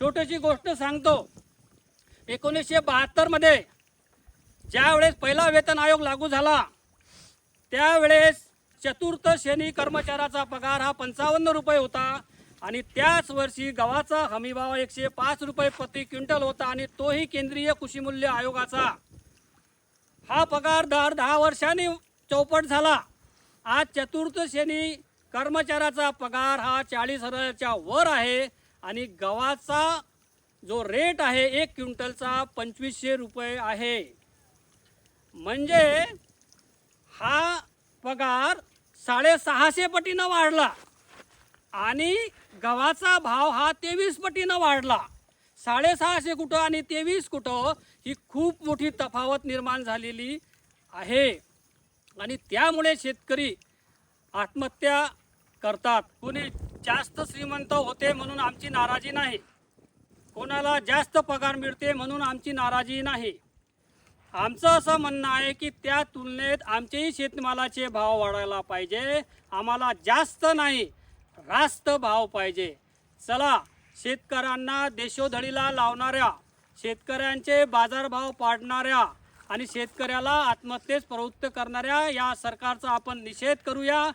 छोटीशी गोष्ट सांगतो. एकोणीसशे बहात्तरमध्ये ज्यावेळेस पहिला वेतन आयोग लागू झाला त्यावेळेस चतुर्थ श्रेणी कर्मचाऱ्याचा पगार हा पंचावन्न रुपये होता आणि त्याच वर्षी गव्हाचा हमीभाव एकशे पाच रुपये प्रति क्विंटल होता आणि तोही केंद्रीय कृषी मूल्य आयोगाचा. हा पगार दर दहा वर्षांनी चौपट झाला. आज चतुर्थ श्रेणी कर्मचाऱ्याचा पगार हा चाळीस हजाराच्या वर आहे. आणि गव्हाचा जो रेट आहे एक क्विंटलचा पंचवीसशे रुपये आहे. म्हणजे हा पगार साडेसहाशे पटीनं वाढला आणि गव्हाचा भाव हा तेवीस पटीनं वाढला. साडेसहाशे कुठं आणि तेवीस कुठं ही खूप मोठी तफावत निर्माण झालेली आहे. आणि त्यामुळे शेतकरी आत्महत्या करतात. कोणी जास्त श्रीमंत होते म्हणून आमची नाराजी नाही. कोणाला जास्त पगार मिळते म्हणून आमची नाराजी नाही. आमचं असं म्हणणं आहे की त्या तुलनेत आमचेही शेतमालाचे भाव वाढायला पाहिजे. आम्हाला जास्त नाही रास्त भाव पाहिजे. चला शेतकऱ्यांना देशोधडीला लावणाऱ्या शेतकऱ्यांचे बाजारभाव पाडणाऱ्या आणि शेतकऱ्याला आत्महत्येस प्रवृत्त करणाऱ्या या सरकारचा आपण निषेध करूया.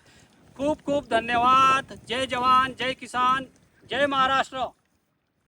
खूप खूप धन्यवाद. जय जवान जय किसान जय महाराष्ट्र.